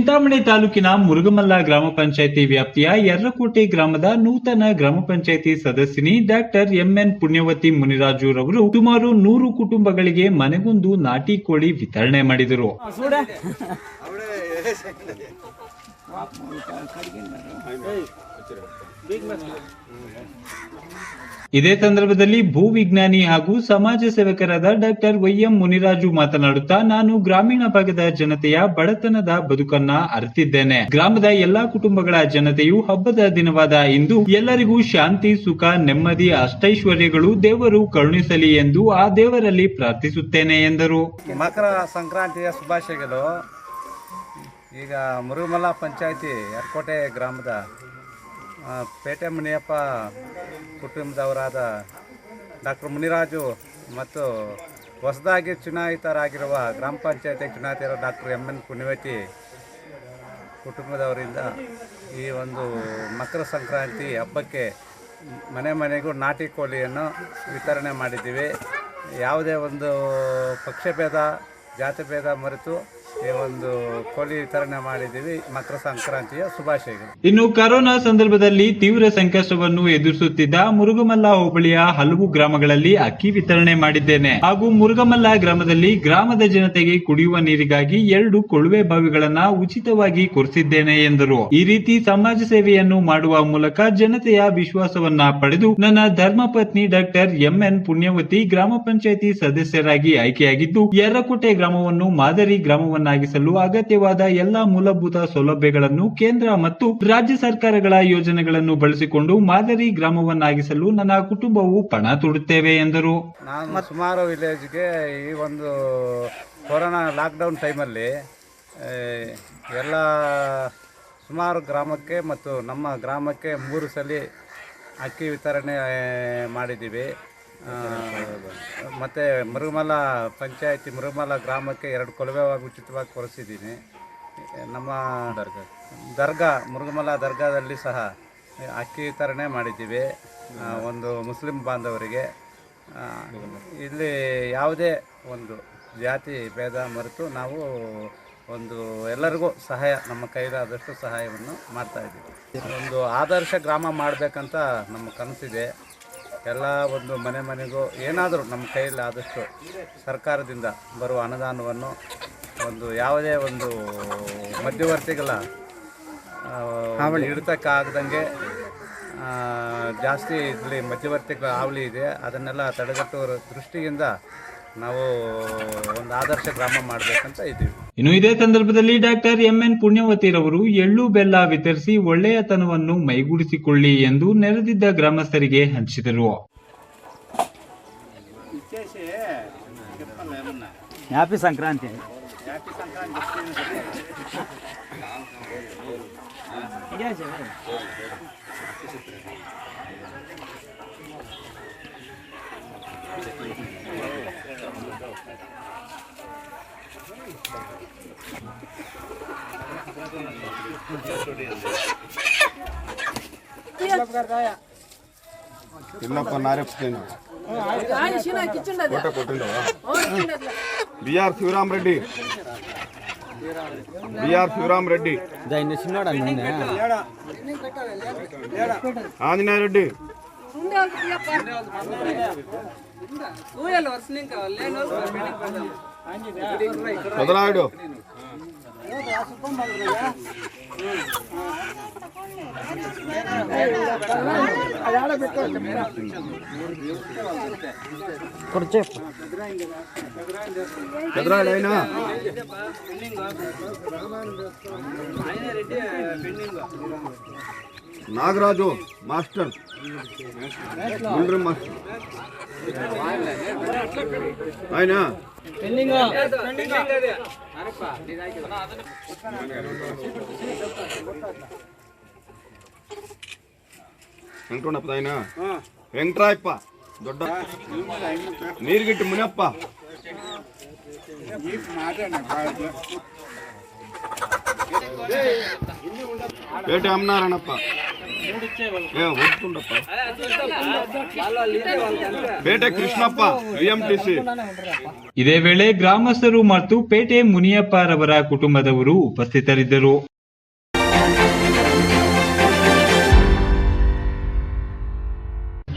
ಚಿಂತಾಮಣಿ ತಾಲೂಕಿನ ಮುರುಗಮಲ್ಲ ಗ್ರಾಮ ಪಂಚಾಯಿತಿ ವ್ಯಾಪ್ತಿಯ ಯರ್ರಕೋಟೆ ಗ್ರಾಮದ ನೂತನ ಗ್ರಾಮ ಪಂಚಾಯಿತಿ ಸದಸ್ಯನಿ doctor M N Punyavathi Muniraju ರವರು ಸುಮಾರು ನೂರು ಕುಟುಂಬಗಳಿಗೆ ಮನೆಗೊಂದು ನಾಟಿ ಕೋಳಿ ವಿತರಣೆ ಮಾಡಿದರು. ಇದೇ ಸಂದರ್ಭದಲ್ಲಿ ಭೂ ವಿಜ್ಞಾನಿ ಹಾಗೂ ಸಮಾಜ ಸೇವಕರಾದ ಡಾಕ್ಟರ್ ವೈಎಂ ಮುನಿರಾಜು ಮಾತನಾಡುತ್ತಾ, ನಾನು ಗ್ರಾಮೀಣ ಭಾಗದ ಜನತೆಯ ಬಡತನದ ಬದುಕನ್ನ ಅರಿತಿದ್ದೇನೆ. ಗ್ರಾಮದ ಎಲ್ಲಾ ಕುಟುಂಬಗಳ ಜನತೆಯು ಹಬ್ಬದ ದಿನವಾದ ಇಂದು ಎಲ್ಲರಿಗೂ ಶಾಂತಿ, ಸುಖ, ನೆಮ್ಮದಿ, ಅಷ್ಟೈಶ್ವರ್ಯಗಳು ದೇವರು ಕರುಣಿಸಲಿ ಎಂದು ಆ ದೇವರಲ್ಲಿ ಪ್ರಾರ್ಥಿಸುತ್ತೇನೆ ಎಂದರು. ಮಕರ ಸಂಕ್ರಾಂತಿಯ ಶುಭಾಶಯಗಳು. ಈಗ ಮುರುಗಮಲ ಪಂಚಾಯತಿ ಯರ್ಕೋಟೆ ಗ್ರಾಮದ ಪೇಟೆ ಮುನಿಯಪ್ಪ ಕುಟುಂಬದವರಾದ ಡಾಕ್ಟರ್ ಮುನಿರಾಜು ಮತ್ತು ಹೊಸದಾಗಿ ಚುನಾಯಿತರಾಗಿರುವ ಗ್ರಾಮ ಪಂಚಾಯತಿ ಚುನಾಯಿತರ ಡಾಕ್ಟರ್ ಎಂ ಎನ್ ಪುಣ್ಯವತಿ ಕುಟುಂಬದವರಿಂದ ಈ ಒಂದು ಮಕರ ಸಂಕ್ರಾಂತಿ ಹಬ್ಬಕ್ಕೆ ಮನೆ ಮನೆಗೂ ನಾಟಿ ಕೋಳಿಯನ್ನು ವಿತರಣೆ ಮಾಡಿದ್ದೀವಿ. ಯಾವುದೇ ಒಂದು ಪಕ್ಷಭೇದ ಜಾತಿಭೇದ ಮರೆತು ಈ ಒಂದು ಕೋಳಿ ವಿತರಣೆ ಮಾಡಿದ್ದೀವಿ ಮಕರ ಸಂಕ್ರಾಂತಿಯ ಶುಭಾಶಯಗಳು. ಇನ್ನು ಕೊರೋನಾ ಸಂದರ್ಭದಲ್ಲಿ ತೀವ್ರ ಸಂಕಷ್ಟವನ್ನು ಎದುರಿಸುತ್ತಿದ್ದ ಮುರುಗಮಲ್ಲ ಹೋಬಳಿಯ ಹಲವು ಗ್ರಾಮಗಳಲ್ಲಿ ಅಕ್ಕಿ ವಿತರಣೆ ಮಾಡಿದ್ದೇನೆ. ಹಾಗೂ ಮುರುಗಮಲ್ಲ ಗ್ರಾಮದಲ್ಲಿ ಗ್ರಾಮದ ಜನತೆಗೆ ಕುಡಿಯುವ ನೀರಿಗಾಗಿ ಎರಡು ಕೊಳವೆ ಬಾವಿಗಳನ್ನ ಉಚಿತವಾಗಿ ಕೊರೆಸಿದ್ದೇನೆ ಎಂದರು. ಈ ರೀತಿ ಸಮಾಜ ಸೇವೆಯನ್ನು ಮಾಡುವ ಮೂಲಕ ಜನತೆಯ ವಿಶ್ವಾಸವನ್ನ ಪಡೆದು ನನ್ನ ಧರ್ಮಪತ್ನಿ ಡಾಕ್ಟರ್ ಎಂಎನ್ ಪುಣ್ಯವತಿ ಗ್ರಾಮ ಪಂಚಾಯಿತಿ ಸದಸ್ಯರಾಗಿ ಆಯ್ಕೆಯಾಗಿದ್ದು, ಯರಕೋಟೆ ಗ್ರಾಮವನ್ನು ಮಾದರಿ ಗ್ರಾಮವನ್ನಾಗಿಸಲು ಅಗತ್ಯವಾದ ಎಲ್ಲಾ ಮೂಲಭೂತ ಸೌಲಭ್ಯಗಳನ್ನು ಕೇಂದ್ರ ಮತ್ತು ರಾಜ್ಯ ಸರ್ಕಾರಗಳ ಯೋಜನೆಗಳನ್ನು ಬಳಸಿಕೊಂಡು ಮಾದರಿ ಗ್ರಾಮವನ್ನಾಗಿಸಲು ನನ್ನ ಕುಟುಂಬವು ಪಣ ತೊಡುತ್ತೇವೆ ಎಂದರು. ನಾನು ಸುಮಾರು ವಿಲೇಜ್ಗೆ ಈ ಒಂದು ಕೊರೋನಾ ಲಾಕ್ಡೌನ್ ಟೈಮಲ್ಲಿ ಎಲ್ಲ ಸುಮಾರು ಗ್ರಾಮಕ್ಕೆ ಮತ್ತು ನಮ್ಮ ಗ್ರಾಮಕ್ಕೆ ಮೂರು ಸಲ ಅಕ್ಕಿ ವಿತರಣೆ ಮಾಡಿದ್ದೀವಿ. ಮತ್ತು ಮರುಮಲ ಪಂಚಾಯತಿ ಮರುಮಲ ಗ್ರಾಮಕ್ಕೆ ಎರಡು ಕೊಳವೆವಾಗಿ ಉಚಿತವಾಗಿ ಕೊರೆಸಿದ್ದೀನಿ. ನಮ್ಮ ದರ್ಗಾ. ದರ್ಗಾ ಮುರುಗಮಲ ದರ್ಗಾದಲ್ಲಿ ಸಹ ಅಕ್ಕಿ ವಿತರಣೆ ಮಾಡಿದ್ದೀವಿ. ಒಂದು ಮುಸ್ಲಿಂ ಬಾಂಧವರಿಗೆ. ಇಲ್ಲಿ ಯಾವುದೇ ಒಂದು ಜಾತಿ ಭೇದ ಮರೆತು ನಾವು ಒಂದು ಎಲ್ಲರಿಗೂ ಸಹಾಯ ನಮ್ಮ ಕೈಲಾದಷ್ಟು ಸಹಾಯವನ್ನು ಮಾಡ್ತಾಯಿದ್ದೀವಿ ಒಂದು ಆದರ್ಶ ಗ್ರಾಮ ಮಾಡಬೇಕಂತ ನಮ್ಮ ಕನಸಿದೆ. ಎಲ್ಲ ಒಂದು ಮನೆ ಮನೆಗೂ ಏನಾದರೂ ನಮ್ಮ ಕೈಯಲ್ಲಿ ಆದಷ್ಟು ಸರ್ಕಾರದಿಂದ ಬರುವ ಅನುದಾನವನ್ನು ಒಂದು ಯಾವುದೇ ಒಂದು ಮಧ್ಯವರ್ತಿಗಳ ಹಾವಳಿ. ಹಿಡಿತಕ್ಕಾಗದಂಗೆ ಜಾಸ್ತಿ ಇಲ್ಲಿ ಮಧ್ಯವರ್ತಿಗಳ ಹಾವಳಿ ಇದೆ. ಅದನ್ನೆಲ್ಲ ತಡೆಗಟ್ಟುವ ದೃಷ್ಟಿಯಿಂದ ನಾವು ಒಂದು ಆದರ್ಶ ಗ್ರಾಮ ಮಾಡಬೇಕಂತ ಇದ್ದೀವಿ. ಇನ್ನು ಇದೇ ಸಂದರ್ಭದಲ್ಲಿ ಡಾಕ್ಟರ್ ಎಂಎನ್ ಪುಣ್ಯವತಿರವರು ಎಳ್ಳು ಬೆಲ್ಲ ವಿತರಿಸಿ ಒಳ್ಳೆಯತನವನ್ನು ಮೈಗೂಡಿಸಿಕೊಳ್ಳಿ ಎಂದು ನೆರೆದಿದ್ದ ಗ್ರಾಮಸ್ಥರಿಗೆ ಹಂಚಿದರು. ಸಂಕ್ರಾಂತಿ. ತಿಮ್ಮಪ್ಪ ನಾರಪ್ಪ ಫೋಟೋ ಕೊಟ್ಟಿಲ್ಲ B R Shivaram Reddy B R Shivaram Reddy ಇನ್ನು ಚಿನ್ನೋಡ ಆಂಜನೇಯ ರೆಡ್ಡಿ చదరాయుడు చదరాయుడు అయినా పెండింగ్ నాగరాజు మాస్టర్. గుండ్రి మాస్టర్. ఆయన వెంకటప్ప ఆయన వెంకటరాయప్ప దొడ్డ. నీరుగిట్టి మునప్ప. పేట అమ్మారాయణప్ప ಪೇಟೆ ಕೃಷ್ಣಪ್ಪ ಇದೇ ವೇಳೆ ಗ್ರಾಮಸ್ಥರು ಮತ್ತು ಪೇಟೆ ಮುನಿಯಪ್ಪರವರ ಕುಟುಂಬದವರು ಉಪಸ್ಥಿತರಿದ್ದರು.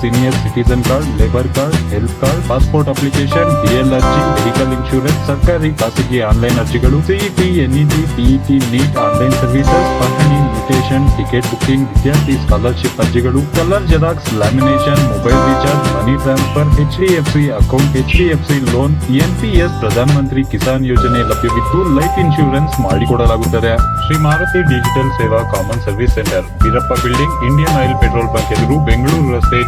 senior citizen card labour card health card passport application DL ಅರ್ಜಿ ಮೆಡಿಕಲ್ ಇನ್ಶೂರೆನ್ಸ್ ಸರ್ಕಾರಿ ಖಾಸಗಿ ಆನ್ಲೈನ್ ಅರ್ಜಿಗಳು CET NET TET NEET online services pahani mutation ticket booking ವಿದ್ಯಾರ್ಥಿ ಸ್ಕಾಲರ್ಶಿಪ್ ಅರ್ಜಿಗಳು colour xerox lamination mobile recharge money transfer HDFC account HDFC loan NPS Pradhan Mantri Kisan Yojana ಲಭ್ಯವಿದ್ದು life insurance ಮಾಡಿಕೊಡಲಾಗುತ್ತದೆ. Shri Maruti digital Seva common service centre Veerappa building Indian oil petrol bunk ಎದುರು ಬೆಂಗಳೂರು ರಸ್ತೆ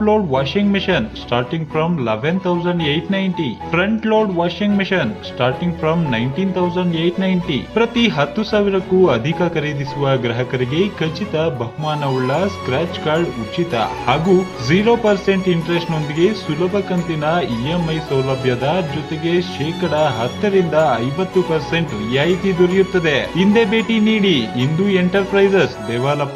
load washing machine starting from eleven thousand eight ninety front load washing machine starting from nineteen thousand eight ninety ಪ್ರತಿ ಹತ್ತು ಸಾವಿರಕ್ಕೂ ಅಧಿಕ ಖರೀದಿಸುವ ಗ್ರಾಹಕರಿಗೆ ಖಚಿತ ಬಹುಮಾನವುಳ್ಳ scratch card ಉಚಿತ. ಹಾಗೂ ಜೀರೋ ಪರ್ಸೆಂಟ್ ಇಂಟ್ರೆಸ್ಟ್ ನೊಂದಿಗೆ ಸುಲಭ ಕಂತಿನ ಇಎಂಐ ಸೌಲಭ್ಯದ ಜೊತೆಗೆ ಶೇಕಡ ಹತ್ತರಿಂದ ಐವತ್ತು ಪರ್ಸೆಂಟ್ ರಿಯಾಯಿತಿ ದೊರೆಯುತ್ತದೆ. ಹಿಂದೆ ಭೇಟಿ ನೀಡಿ ಇಂದು enterprises Devalappa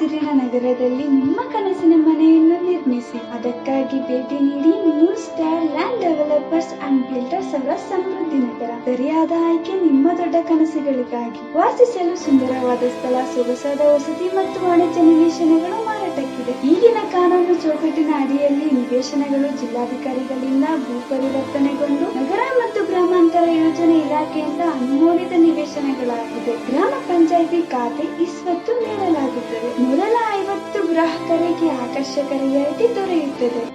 ಹಸಿರಿನ ನಗರದಲ್ಲಿ ನಿಮ್ಮ ಕನಸಿನ ಮನೆಯನ್ನು ಅದಕ್ಕಾಗಿ ಭೇಟಿ ನೀಡಿ new star land developers and builders ಅವರ ಸಮೃದ್ಧಿ ನಗರ ಸರಿಯಾದ ಆಯ್ಕೆ ನಿಮ್ಮ ದೊಡ್ಡ ಕನಸುಗಳಿಗಾಗಿ. ವಾಸಿಸಲು ಸುಂದರವಾದ ಸ್ಥಳ, ಸೊಗಸಾದ ವಸತಿ ಮತ್ತು ವಾಣಿಜ್ಯ ನಿವೇಶನಗಳು ಮಾರಾಟಕ್ಕಿದೆ. ಈಗಿನ ಕಾನೂನು ಚೌಕಟ್ಟಿನ ಅಡಿಯಲ್ಲಿ ನಿವೇಶನಗಳು ಜಿಲ್ಲಾಧಿಕಾರಿಗಳಿಂದ ಭೂ ಪರಿವರ್ತನೆಗೊಂಡು ನಗರ ಮತ್ತು ಗ್ರಾಮಾಂತರ ಯೋಜನೆ ಇಲಾಖೆಯಿಂದ ಅನುಮೋದಿತ ನಿವೇಶನಗಳಾಗಿದೆ. ಗ್ರಾಮ ಪಂಚಾಯಿತಿ ಖಾತೆ ಇಸ್ವತ್ತು ನೀಡಲಾಗುತ್ತದೆ. ಮೊದಲ ಐವತ್ತು ಗ್ರಾಹಕರಿಗೆ ಆಕರ್ಷಕ ರಿಯಾಯಿತಿ ದೊರೆಯುತ್ತದೆ.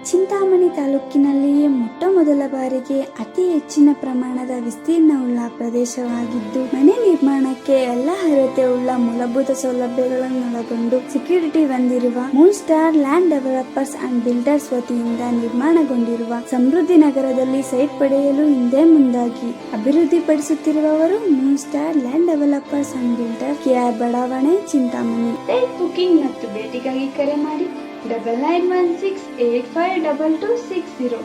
ಚಿಂತಾಮಣಿ ತಾಲೂಕಿನಲ್ಲಿಯೇ ಮೊಟ್ಟ ಮೊದಲ ಬಾರಿಗೆ ಅತಿ ಹೆಚ್ಚಿನ ಪ್ರಮಾಣದ ವಿಸ್ತೀರ್ಣವುಳ್ಳ ಪ್ರದೇಶವಾಗಿದ್ದು, ಮನೆ ನಿರ್ಮಾಣಕ್ಕೆ ಎಲ್ಲ ಅರ್ಹತೆ ಉಳ್ಳ ಮೂಲಭೂತ ಸೌಲಭ್ಯಗಳನ್ನು ಒಳಗೊಂಡು ಸೆಕ್ಯೂರಿಟಿ ಹೊಂದಿರುವ moon star land developers and builders ವತಿಯಿಂದ ನಿರ್ಮಾಣಗೊಂಡಿರುವ ಸಮೃದ್ಧಿ ನಗರದಲ್ಲಿ ಸೈಟ್ ಪಡೆಯಲು ಹಿಂದೆ ಮುಂದಾಗಿ ಅಭಿವೃದ್ಧಿಪಡಿಸುತ್ತಿರುವವರು moon star land developers and builder KR ಬಡಾವಣೆ, ಚಿಂತಾಮಣಿ. ಬುಕಿಂಗ್ ಮತ್ತು ಭೇಟಿಗಾಗಿ ಕರೆ ಮಾಡಿ. double nine one six eight five double two six zero.